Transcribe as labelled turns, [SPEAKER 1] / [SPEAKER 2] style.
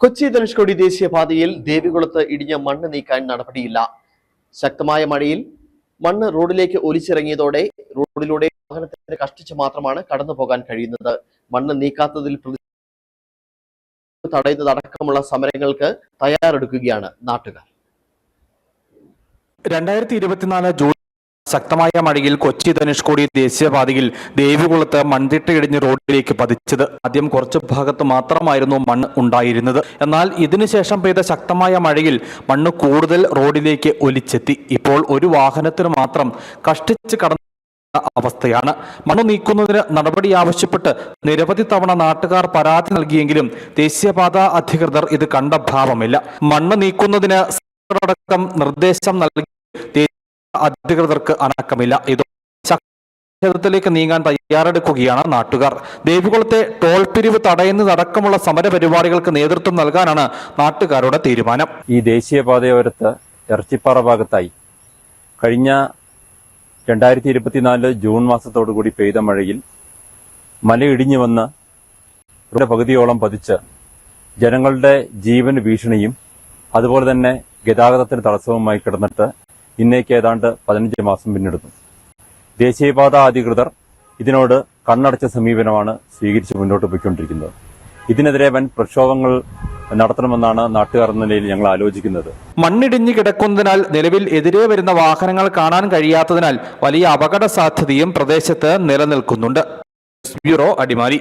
[SPEAKER 1] കൊച്ചി ധനുഷ്കോടി ദേശീയപാതയിൽ ദേവികുളത്ത് ഇടിഞ്ഞ മണ്ണ് നീക്കാൻ നടപടിയില്ല. ശക്തമായ മഴയിൽ മണ്ണ് റോഡിലേക്ക് ഒലിച്ചിറങ്ങിയതോടെ റോഡിലൂടെ വാഹനത്തിന് കഷ്ടിച്ച് മാത്രമാണ് കടന്നു പോകാൻ കഴിയുന്നത്. മണ്ണ് നീക്കാത്തതിൽ തടയുന്നതടക്കമുള്ള സമരങ്ങൾക്ക് തയ്യാറെടുക്കുകയാണ് നാട്ടുകാർ.
[SPEAKER 2] രണ്ടായിരത്തി ഇരുപത്തിനാല് ജൂൺ ശക്തമായ മഴയിൽ കൊച്ചി ധനുഷ്കോടി ദേശീയപാതയിൽ ദേവികുളത്ത് മൺതിട്ട ഇടിഞ്ഞ് റോഡിലേക്ക് പതിച്ചത്. ആദ്യം കുറച്ച് ഭാഗത്ത് മാത്രമായിരുന്നു മണ്ണ് ഉണ്ടായിരുന്നത്. എന്നാൽ ഇതിനുശേഷം പെയ്ത ശക്തമായ മഴയിൽ മണ്ണ് കൂടുതൽ റോഡിലേക്ക് ഒലിച്ചെത്തി. ഇപ്പോൾ ഒരു വാഹനത്തിന് മാത്രം കഷ്ടിച്ച് കടന്നു അവസ്ഥയാണ്. മണ്ണ് നീക്കുന്നതിന് നടപടി ആവശ്യപ്പെട്ട് നിരവധി തവണ നാട്ടുകാർ പരാതി നൽകിയെങ്കിലും ദേശീയപാത അധികൃതർ ഇത് കണ്ട ഭാവമില്ല. മണ്ണ് നീക്കുന്നതിന് നിർദ്ദേശം നൽകി അധികൃതർക്ക് അനക്കമില്ല. ഇത് ക്ഷേത്രത്തിലേക്ക് നീങ്ങാൻ തയ്യാറെടുക്കുകയാണ് നാട്ടുകാർ. ദേവികുളത്തെ ടോൾ പിരിവ് തടയുന്നതടക്കമുള്ള സമരപരിപാടികൾക്ക് നേതൃത്വം നൽകാനാണ് നാട്ടുകാരുടെ തീരുമാനം.
[SPEAKER 3] ഈ ദേശീയപാതയോരത്ത് ഇറച്ചിപ്പാറ ഭാഗത്തായി കഴിഞ്ഞ രണ്ടായിരത്തി ഇരുപത്തിനാല് ജൂൺ മാസത്തോടുകൂടി പെയ്ത മഴയിൽ മലയിടിഞ്ഞു വന്ന് പകുതിയോളം പതിച്ച് ജനങ്ങളുടെ ജീവന് ഭീഷണിയും അതുപോലെ തന്നെ ഗതാഗതത്തിന് തടസ്സവുമായി കിടന്നിട്ട് ഇന്നേക്ക് ഏതാണ്ട് പതിനഞ്ച് മാസം പിന്നിടുന്നു. ദേശീയപാത അധികൃതർ ഇതിനോട് കണ്ണടച്ച സമീപനമാണ് സ്വീകരിച്ച് മുന്നോട്ട് പോയിക്കൊണ്ടിരിക്കുന്നത്. ഇതിനെതിരെ വൻ പ്രക്ഷോഭങ്ങൾ നടത്തണമെന്നാണ് നാട്ടുകാർ എന്ന നിലയിൽ ഞങ്ങൾ ആലോചിക്കുന്നത്.
[SPEAKER 2] മണ്ണിടിഞ്ഞു കിടക്കുന്നതിനാൽ നിലവിൽ എതിരെ വരുന്ന വാഹനങ്ങൾ കാണാൻ കഴിയാത്തതിനാൽ വലിയ അപകട സാധ്യതയും പ്രദേശത്ത് നിലനിൽക്കുന്നുണ്ട്. ബ്യൂറോ അടിമാലി.